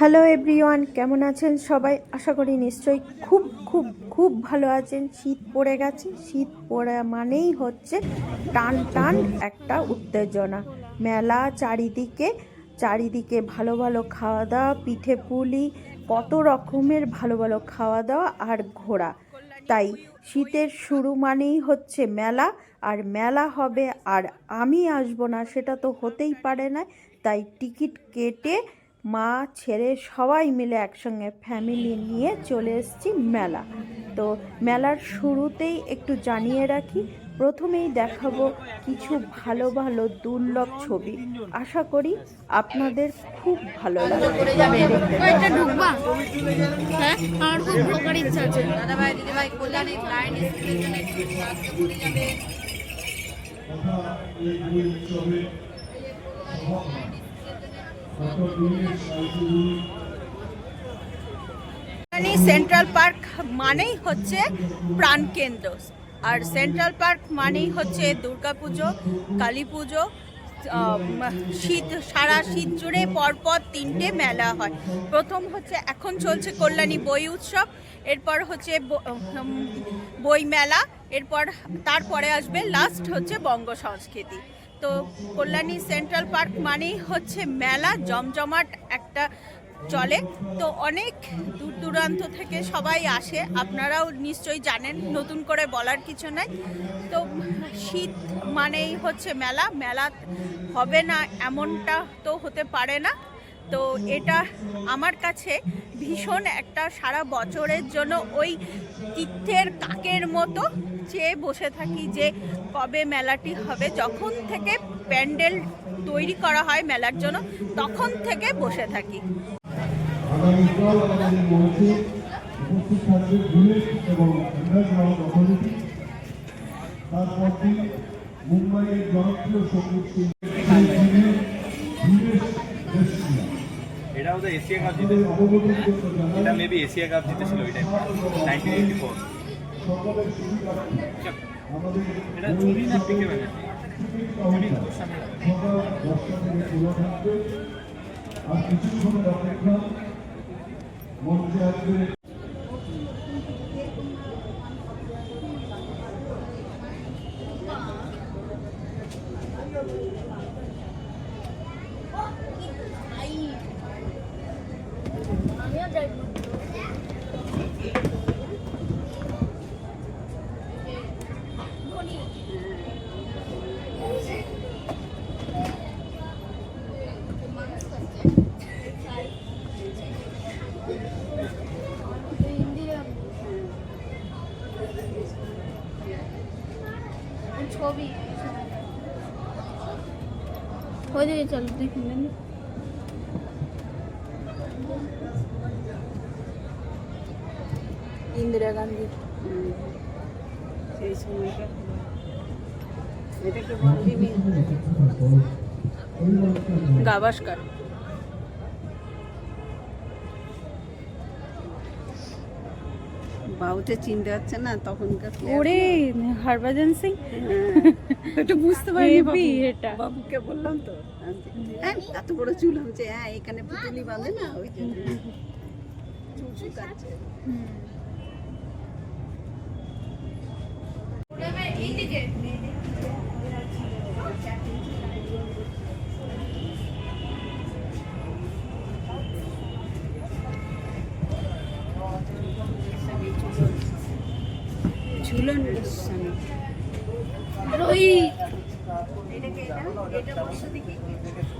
Hello everyone কেমন আছেন সবাই? আশা করি নিশ্চয়ই খুব খুব খুব ভালো আছেন। শীত পড়ে গেছে। শীত পড়ে মানেই হচ্ছে টান টান একটা উত্তেজনা। মেলা চারিদিকে চারিদিকে ভালো ভালো খাওয়া দাওয়া, পিঠে পুলি, কত রকমের ভালো ভালো খাওয়া দাওয়া আর ঘোরা। তাই শীতের শুরু মানেই হচ্ছে মেলা, আর মেলা হবে আর আমি আসব না, সেটা তো হতেই পারে না। তাই টিকিট কেটে মা ছেড়ে সবাই মিলে একসঙ্গে ফ্যামিলি নিয়ে চলে এসেছি মেলা। তো মেলার শুরুতেই একটু জানিয়ে রাখি, প্রথমেই দেখাবো কিছু ভালো ভালো দুর্লভ ছবি। আশা করি আপনাদের খুব ভালো লাগবে। সেন্ট্রাল পার্ক মানেই হচ্ছে প্রাণকেন্দ্র আর সেন্ট্রাল পার্ক মানেই হচ্ছে দুর্গাপুজো কালী পুজো শীত, সারা শীত জুড়ে পরপর তিনটে মেলা হয়। প্রথম হচ্ছে এখন চলছে কল্যাণী বই উৎসব, এরপর হচ্ছে বই মেলা, এরপর তারপরে আসবে লাস্ট হচ্ছে বঙ্গ সংস্কৃতি। তো কল্যাণী সেন্ট্রাল পার্ক মানেই হচ্ছে মেলা, জমজমাট একটা চলে। তো অনেক দূর দূরান্ত থেকে সবাই আসে, আপনারাও নিশ্চয়ই জানেন, নতুন করে বলার কিছু নাই। তো শীত মানেই হচ্ছে মেলা মেলা হবে না এমনটা তো হতে পারে না। তো এটা আমার কাছে ভীষণ একটা সারা বছরের জন্য ওই তীর্থের কাকের মতো চেয়ে বসে থাকি যে কবে মেলাটি হবে। যখন থেকে প্যান্ডেল তৈরি করা হয় মেলার জন্য, তখন থেকে বসে থাকি। তারপর মুম্বাইয়ের জনপ্রিয় সংগীত এশিয়া কাপ জিতেছিল। এটা মেবি এশিয়া কাপ জিতেছিল ওই টাইম নাইনটিন এইটি ফোর এটা চুরি না পিকে ব্যানার্জি চুরি 저비 어디에 잘돼 있는? 인디라 간디. 음. সেই সময়টা এটাকে বন্দিনী গাভাস্কার। বাবুতে চিনতে হচ্ছে না তখনকার। ওরে হরভজন সিং? হ্যাঁ, এটা বুঝতে বাবু। এটা। বাবুকে বললাম তো। হ্যাঁ। এত বড় চুল হচ্ছে হ্যাঁ এখানে পুতুলি বাঁধে না ওই জন্য। চুল শুকাচ্ছে ঝুলন গোস্বামী দেখেছি দেখেছি যুবরাজ এটা যুবরাজ যুবরাজ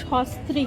স্পর্শা যুবরাজ সিং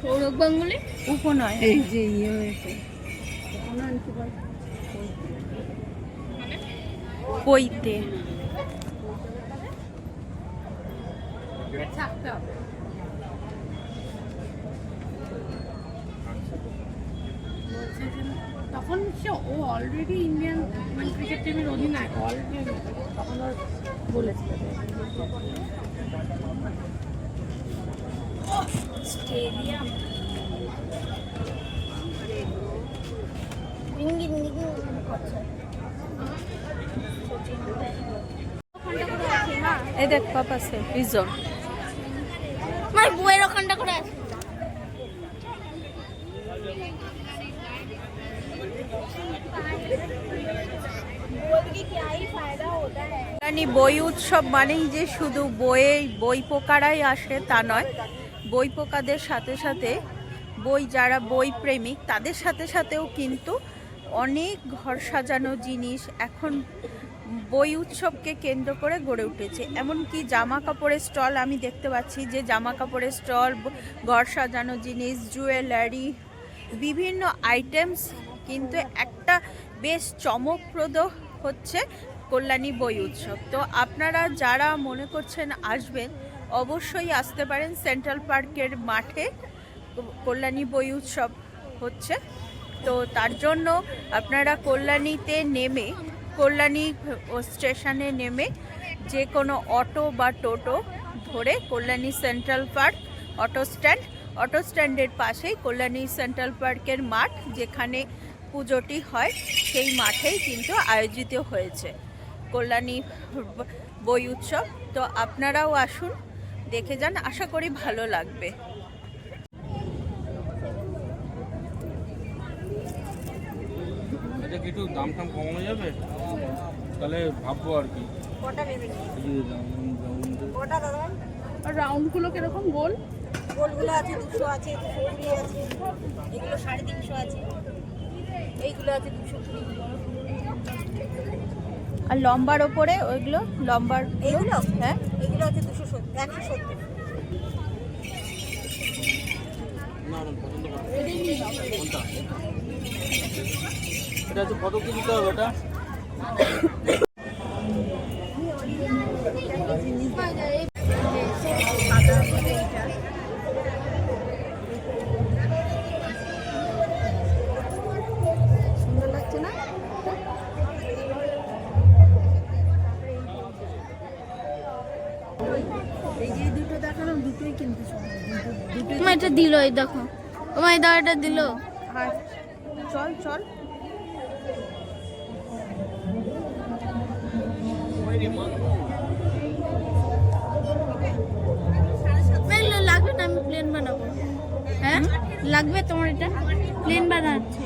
সৌরভ গাঙ্গুলি? উপনয় এই। যে ইয়ে হয়েছে। পইতে থাকতে হবে তখন সে ও অলরেডি ইন্ডিয়ান ক্রিকেট টিমের অধিনায়ক। অলরেডি তখন ওর বলেছিল। এই দেখ পাপা সে পিজন আমার বইয়ের ওখানটা করে আছে কল্যাণী বই উৎসব মানেই যে শুধু বইয়ে বই পোকারাই আসে তা নয়। বই পোকাদের সাথে সাথে বই, যারা বই প্রেমিক, তাদের সাথে সাথেও কিন্তু অনেক ঘর সাজানো জিনিস এখন বই উৎসবকে কেন্দ্র করে গড়ে উঠেছে। এমনকি জামা কাপড়ের স্টল আমি দেখতে পাচ্ছি যে জামা কাপড়ের স্টল, ঘর সাজানো জিনিস, জুয়েলারি, বিভিন্ন আইটেমস কিন্তু একটা বেশ চমকপ্রদ হচ্ছে কল্যাণী বই উৎসব। তো আপনারা যারা মনে করছেন আসবেন অবশ্যই আসতে পারেন সেন্ট্রাল পার্কের মাঠে। কল্যাণী বই উৎসব হচ্ছে। তো তার জন্য আপনারা কল্যাণীতে নেমে, কল্যাণী স্টেশনে নেমে যে কোনো অটো বা টোটো ধরে Kalyani central park, auto stand, auto স্ট্যান্ডের পাশেই কল্যাণী সেন্ট্রাল পার্কের মাঠ যেখানে পুজোটি হয়, সেই মাঠেই কিন্তু আয়োজিত হয়েছে কল্যাণী বই উৎসব। তো আপনারাও আসুন দেখে যান আশা করি ভালো লাগবে। আচ্ছা কি একটু দাম টাম কমানো যাবে? তাহলে ভাববো আর কি। আর রাউন্ডগুলো কীরকম গোল? গোলগুলো আছে দুশো আছে কুড়ি আছে এগুলো সাড়ে তিনশো আছে। এইগুলো আছে দুশো আর লম্বার ওপরে ওইগুলো লম্বার এইগুলো? হ্যাঁ? এগুলো আছে এটা হচ্ছে কত কি দিতে হবে সুন্দর লাগছে না এই যে দুটো দেখালাম দুটোই কিন্তু দুটো তোমার এটা দিল এই দেখো। তোমার এই দাওয়াটা দিল। আর চল চল। লাগবে না আমি প্লেন বানাবো। হ্যাঁ? লাগবে তোমার এটা? প্লেন বানাচ্ছি।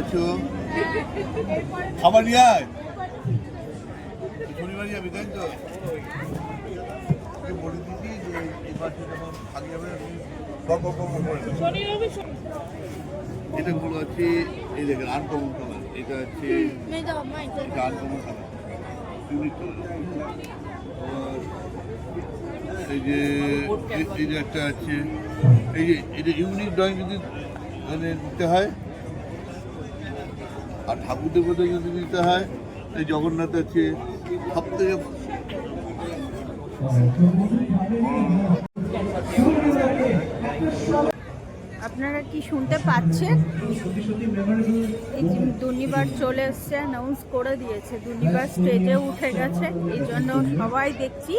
আসো খাবার নিয়ে আয়। শনিবার যাবি তাই তো? বলে যে এবার যখন যাবে। এটা গুলো আছে এই দেখেন আনকমন কালার এটা আছে মা, এটা আনকমন ইউনিক এই যে এই যে একটা আছে এই যে এটা ইউনিক ড্রয়িং যদি মানে দিতে হয় আর ঠাকুর দেবতা যদি দিতে হয়, এই জগন্নাথ আছে সব থেকে আপনারা কি শুনতে পাচ্ছেন? দুর্নিবার চলে এসছে অ্যানাউন্স করে দিয়েছে। দুর্নিবার স্টেজে উঠে গেছে, এই জন্য সবাই দেখছি,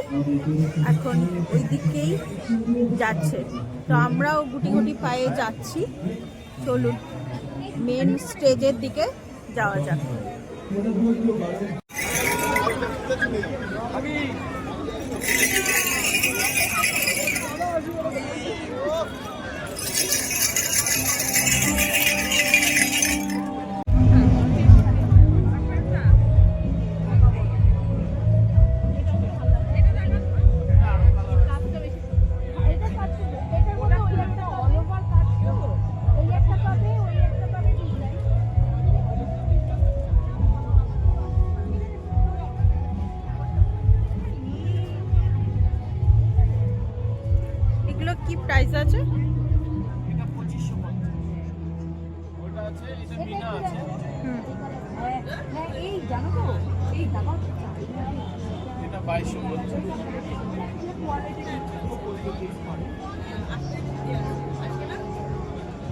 এখন ওই দিকেই যাচ্ছে। তো আমরাও গুটি গুটি পায়ে যাচ্ছি। চলুন মেন স্টেজের দিকে যাওয়া যাক।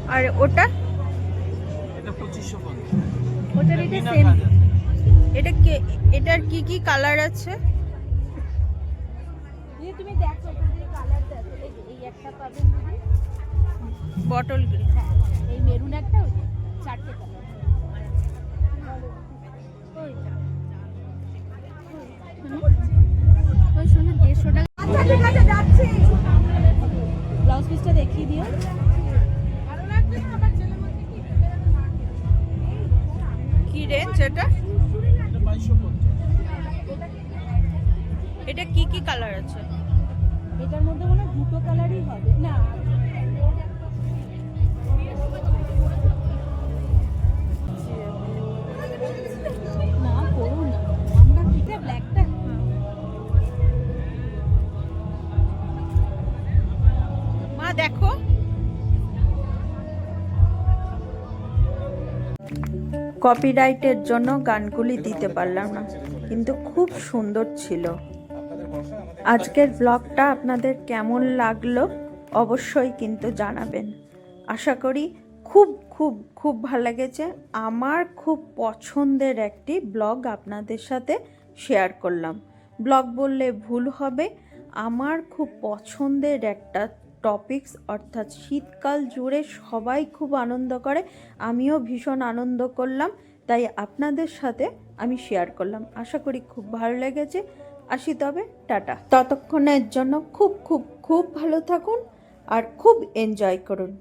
আর ওটা এটা পঁচিশশো ওটার এটা সেম এটা কে এটার কি কি কালার আছে? তুমি দেখো কালার এই একটা পাবেন বটল গ্রিন। হ্যাঁ এই মেরুন একটা চারটে ব্লাউজ পিসটা দেখিয়ে দিও। কি রেঞ্জ এটা? এটা কি কি কালার আছে? এটার মধ্যে মনে হয় দুটো কালারই হবে। না মা দেখো। কপিরাইটের জন্য গানগুলি দিতে পারলাম না, কিন্তু খুব সুন্দর ছিল। আজকের ব্লগটা আপনাদের কেমন লাগল অবশ্যই কিন্তু জানাবেন। আশা করি খুব খুব খুব ভালো লেগেছে। আমার খুব পছন্দের একটি ব্লগ আপনাদের সাথে শেয়ার করলাম। ব্লগ বললে ভুল হবে। আমার খুব পছন্দের একটা টপিকস অর্থাৎ শীতকাল জুড়ে সবাই খুব আনন্দ করে, আমিও ভীষণ আনন্দ করলাম, তাই আপনাদের সাথে আমি শেয়ার করলাম। আশা করি খুব ভালো লেগেছে। আসি তবে, টাটা। ততক্ষণের জন্য খুব খুব খুব ভালো থাকুন আর খুব এনজয় করুন।